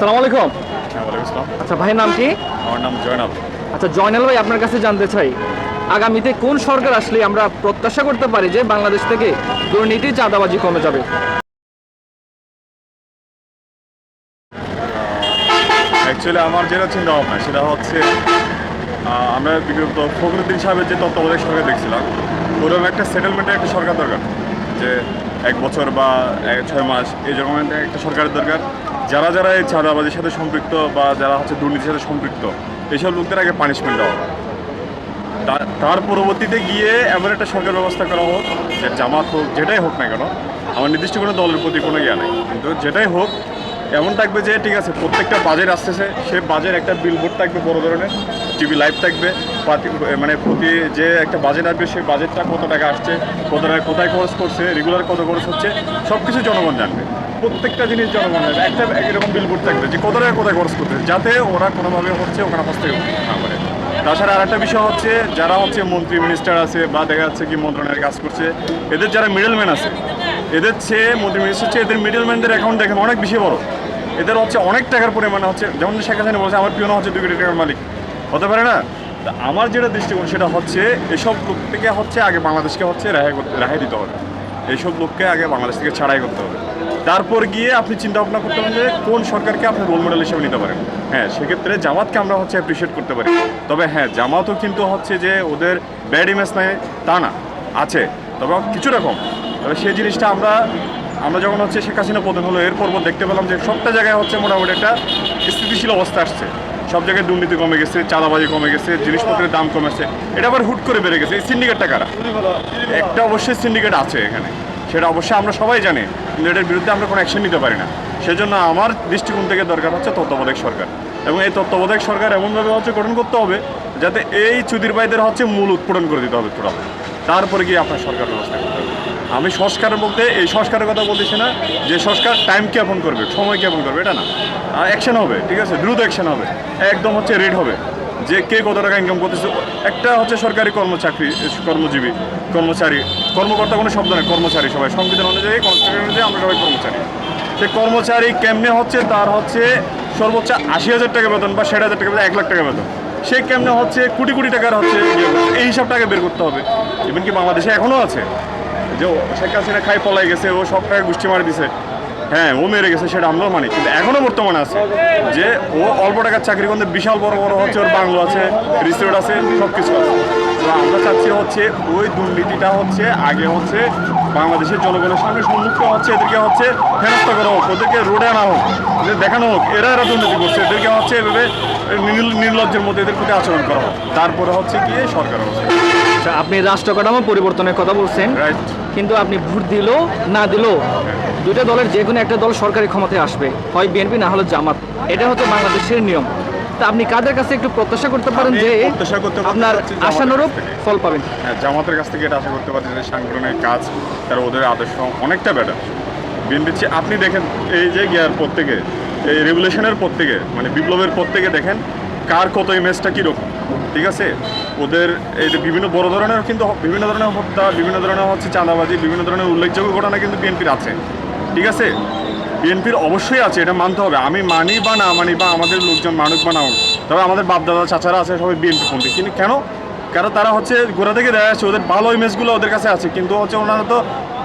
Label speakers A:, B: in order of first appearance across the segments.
A: আসসালামু আলাইকুম।
B: হ্যাঁ
A: আচ্ছা ভাইয়ের নাম কি?
B: আমার নাম জয়নাল।
A: আচ্ছা জয়নাল ভাই আপনার কাছে জানতে চাই আগামীতে কোন সরকার আসলে আমরা প্রত্যাশা করতে পারি যে বাংলাদেশ থেকে দুর্নীতি চাঁদাবাজি কমে যাবে?
B: অ্যাকচুয়ালি আমার যেটা চিন্তা ভাবনা সেটা হচ্ছে আমরা বিগত ফখরুদ্দিন সাহেবের যে তত্ত্বাবধায়ক সরকার দেখছিলাম ওরকম একটা সেটেলমেন্টের একটা সরকার দরকার যে এক বছর বা এক ছয় মাস এই রকম একটা সরকারের দরকার। যারা যারা এই চাঁদাবাজির সাথে সম্পৃক্ত বা যারা হচ্ছে দুর্নীতির সাথে সম্পৃক্ত, এইসব লোকদের আগে পানিশমেন্ট দেওয়া তার পরবর্তীতে গিয়ে এমন একটা সরকার ব্যবস্থা করা হোক যে জামাত হোক, যেটাই হোক না কেন, আমার নির্দিষ্ট কোনো দলের প্রতি কোনো ইয়া নেই। কিন্তু যেটাই হোক, এমন থাকবে যে ঠিক আছে, প্রত্যেকটা বাজেট আসতেছে, সে বাজেট একটা বিলবোর্ড থাকবে বড় ধরনের টিভি লাইভ থাকবে মানে প্রতি যে একটা বাজেট আসবে, সেই বাজেটটা কত টাকা আসছে, কত টাকা কোথায় খরচ করছে রেগুলার কত খরচ হচ্ছে সব কিছু জনগণ জানবে। প্রত্যেকটা জিনিস জনগণ জানবে। একটা এরকম বিলবোর্ড থাকবে যে কত টাকা কোথায় খরচ করতেছে, যাতে ওরা কোনোভাবে হচ্ছে ওখানে হস্তক্ষেপ না করে তাছাড়া আরেকটা বিষয় হচ্ছে, যারা হচ্ছে মন্ত্রী মিনিস্টার আছে বা দেখা যাচ্ছে কি মন্ত্রণালয়ের কাজ করছে, এদের যারা মিডলম্যান আছে, এদের চেয়ে মন্ত্রী মিনিস্টার চেয়ে এদের মিডলম্যানদের অ্যাকাউন্ট দেখেন অনেক বেশি বড়। এদের হচ্ছে অনেক টাকার পরিমাণে হচ্ছে, যেমন শেখ হাসিনা বলছে, আমার পিওনা হচ্ছে দুই কোটি টাকার মালিক। হতে পারে না? তা আমার যেটা দৃষ্টিকোণ, সেটা হচ্ছে এসব লোক থেকে হচ্ছে আগে বাংলাদেশকে হচ্ছে রেহাই করতে রেহাই দিতে হবে। এইসব লোককে আগে বাংলাদেশ থেকে ছাড়াই করতে হবে। তারপর গিয়ে আপনি চিন্তা ভাবনা করতে পারেন যে কোন সরকারকে আপনি রোল মডেল হিসেবে নিতে পারেন। হ্যাঁ সেক্ষেত্রে জামাতকে আমরা হচ্ছে অ্যাপ্রিসিয়েট করতে পারি। তবে হ্যাঁ জামাতও কিন্তু হচ্ছে যে ওদের ব্যাড ইমেজ নেয় তা না, আছে। তবে কিছু রকম। তবে সেই জিনিসটা আমরা আমরা যখন হচ্ছে শেখ হাসিনা পতন হলো, এরপর দেখতে পেলাম যে সবটা জায়গায় হচ্ছে মোটামুটি একটা স্থিতিশীল অবস্থা আসছে। সব জায়গায় দুর্নীতি কমে গেছে, চাঁদাবাজি কমে গেছে, জিনিসপত্রের দাম কমেছে। এটা আবার হুট করে বেড়ে গেছে। এই সিন্ডিকেটটা কারা? একটা অবশ্যই সিন্ডিকেট আছে এখানে। সেটা অবশ্যই আমরা সবাই জানি, কিন্তু এটার বিরুদ্ধে আমরা কোনো অ্যাকশন নিতে পারি না। সেজন্য আমার দৃষ্টিকোণ থেকে দরকার হচ্ছে তত্ত্বাবধায়ক সরকার। এবং এই তত্ত্বাবধায়ক সরকার এমনভাবে হচ্ছে গঠন করতে হবে, যাতে এই চুদির ভাইদের হচ্ছে মূল উৎপাদন করে দিতে হবে টোটাল তারপরে গিয়ে আপনার সরকার ব্যবস্থা করতে হবে। আমি সংস্কার বলতে এই সংস্কারের কথা বলতেছি না, যে সংস্কার টাইম জ্ঞাপন করবে, সময় জ্ঞাপন করবে, এটা না। অ্যাকশন হবে, ঠিক আছে? দ্রুত অ্যাকশন হবে, একদম হচ্ছে রেড হবে। যে কে কত টাকা ইনকাম করতেছে, একটা হচ্ছে সরকারি কর্মচাকরি, কর্মজীবী, কর্মচারী, কর্মকর্তা কোনো শব্দ নেই, কর্মচারী সবাই। সংবিধান অনুযায়ী কর্মচারী অনুযায়ী আমরা সবাই কর্মচারী। সে কর্মচারী কেমনে হচ্ছে, তার হচ্ছে সর্বোচ্চ আশি হাজার টাকা বেতন বা ষাট হাজার টাকা বেতন, এক লাখ টাকা বেতন। সে কেমনে হচ্ছে, কোটি কোটি টাকার হচ্ছে। এই হিসাবটাকে বের করতে হবে। ইভেন কি বাংলাদেশে এখনও আছে? যে শেখ হাসিনা খাই পলাই গেছে, ও সব টাকা গোষ্ঠী মারি দিছে। হ্যাঁ ও মেরে গেছে, সেটা আমরাও মানি। কিন্তু এখনও বর্তমানে আছে যে ও অল্প টাকার চাকরি করতে বিশাল বড় বড় হচ্ছে, ওর বাংলো আছে, রিসোর্ট আছে সব কিছু আছে। তো আমরা চাচ্ছি হচ্ছে ওই দুর্নীতিটা হচ্ছে আগে হচ্ছে বাংলাদেশের জনগণের সামনে সম্মুখীন হচ্ছে, এদেরকে হচ্ছে ফেরস্ত করা হোক, ওদেরকে রোডে আনা হোক ওদের দেখানো হোক, এরা এরা দুর্নীতি করছে, এদেরকে হচ্ছে এভাবে নির্ল- নির্লজ্জের মধ্যে এদের প্রতি আচরণ করা হোক। তারপরে হচ্ছে গিয়ে সরকার ব্যবস্থা
A: আচ্ছা আপনি রাষ্ট্র কাঠামো পরিবর্তনের কথা বলছেন। কিন্তু আপনি ভোট দিলো না দিলো দুটো দলের যে কোনো একটা দল সরকারি ক্ষমতায় আসবে হয় বিএনপি না হলে জামাত। এটা হচ্ছে বাংলাদেশের নিয়ম। তা আপনি কাদের কাছে একটু প্রত্যাশা করতে পারেন যে আপনার আশানুরূপ ফল পাবেন?
B: হ্যাঁ জামাতের কাছ থেকে এটা আশা করতে পারছি যে সাংগঠনিক কাজ তারা ওদের আদর্শ অনেকটা বেটার বিএনপি আপনি দেখেন এই যে গিয়ার প্রত্যেকে এই রেগুলেশনের প্রত্যেকে মানে বিপ্লবের প্রত্যেকে দেখেন কার কত ইমেজটা কীরকম ঠিক আছে? ওদের এই বিভিন্ন বড় ধরনের কিন্তু বিভিন্ন ধরনের হত্যা, বিভিন্ন ধরনের হচ্ছে চাঁদাবাজি, বিভিন্ন ধরনের উল্লেখযোগ্য ঘটনা কিন্তু বিএনপির আছে। ঠিক আছে? বিএনপির অবশ্যই আছে, এটা মানতে হবে। আমি মানি বা না মানি বা আমাদের লোকজন মানুষ বা না। তবে আমাদের বাপদাদা, চাচারা আছে, সবাই বিএনপি পন্থী। কিন্তু কেন? কারণ তারা হচ্ছে গোড়া থেকে দেখা যাচ্ছে ওদের ভালো ইমেজগুলো ওদের কাছে আছে। কিন্তু হচ্ছে ওনারা তো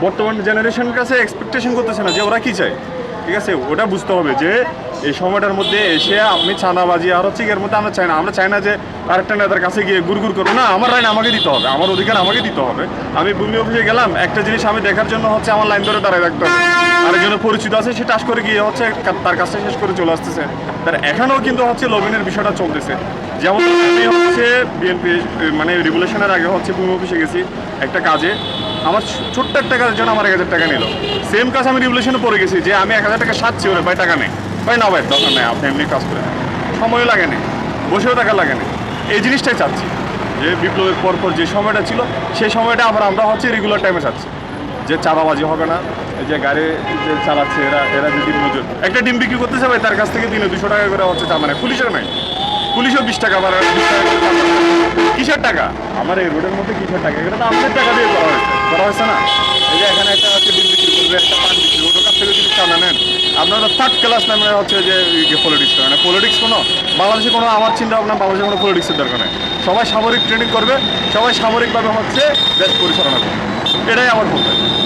B: বর্তমান জেনারেশনের কাছে এক্সপেকটেশন করতেছে না যে ওরা কী চায়। ঠিক আছে? ওটা বুঝতে হবে যে এই সময়টার মধ্যে এসে আপনি চাঁদাবাজি আর হচ্ছে এর মধ্যে আমরা চাই না। আমরা চাই না যে আরেকটা নেতার কাছে গিয়ে গুড়গুড় করব না, আমার রাইন আমাকে দিতে হবে। আমার অধিকার আমাকে দিতে হবে। আমি ভূমি অফিসে গেলাম, একটা জিনিস আমি দেখার জন্য হচ্ছে আমার লাইন ধরে দাঁড়ায় রাখতে হবে। আরেকজনের পরিচিত আছে, সে টাস করে গিয়ে হচ্ছে তার কাছে শেষ করে চলে আসতেছে। তার এখানেও কিন্তু হচ্ছে লবিনের বিষয়টা চলতেছে। যেমন আমি হচ্ছে বিএনপি মানে রেগুলেশনের আগে হচ্ছে ভূমি অফিসে গেছি একটা কাজে। আমার ছোট্ট একটা কাজের জন্য আমার এক হাজার টাকা নিল। সেম কাজ আমি রেগুলেশনে পড়ে গেছি, যে আমি এক হাজার টাকা সাচ্ছি ওরে, ভাই, টাকা নেই। ভাই, না, ভাই, দরকার নেই আপনি এমনি কাজ করে সময় লাগে না বসেও টাকা লাগে না এই জিনিসটাই চাচ্ছি। যে বিপ্লবের পর পর যে সময়টা ছিল, সেই সময়টা আবার আমরা হচ্ছে রেগুলার টাইমে চাচ্ছি। যে চাঁদাবাজি হবে না, এই যে গাড়ি যে চালাচ্ছে, এরা এরা যদি মজুর একটা ডিম বিক্রি করতেছে, ভাই, তার কাছ থেকে দিনে দুশো টাকা করে হচ্ছে চাঁদা নেয়। পুলিশের নাই। পুলিশও বিশ টাকা ভাড়া কিসের টাকা? আমার এই রোডের মধ্যে কিসের টাকা? এটা তো আপনার টাকা দিয়ে করা হয়েছে। করা হয়েছে না? এই যে এখানে একটা হচ্ছে বিল বিক্রি করবে একটা পান বিক্রি করবে কাছ থেকে যদি চালা নেন। আপনারা থার্ড ক্লাস নামে হচ্ছে যে পলিটিক্স মানে পলিটিক্স কোনো? বাংলাদেশে কোনো আমার চিন্তা ভাবনা বাংলাদেশে কোনো পলিটিক্সের দরকার নেই। সবাই সামরিক ট্রেনিং করবে সবাই সামরিকভাবে হচ্ছে দেশ পরিচালনা করবে। এটাই আমার বক্তব্য।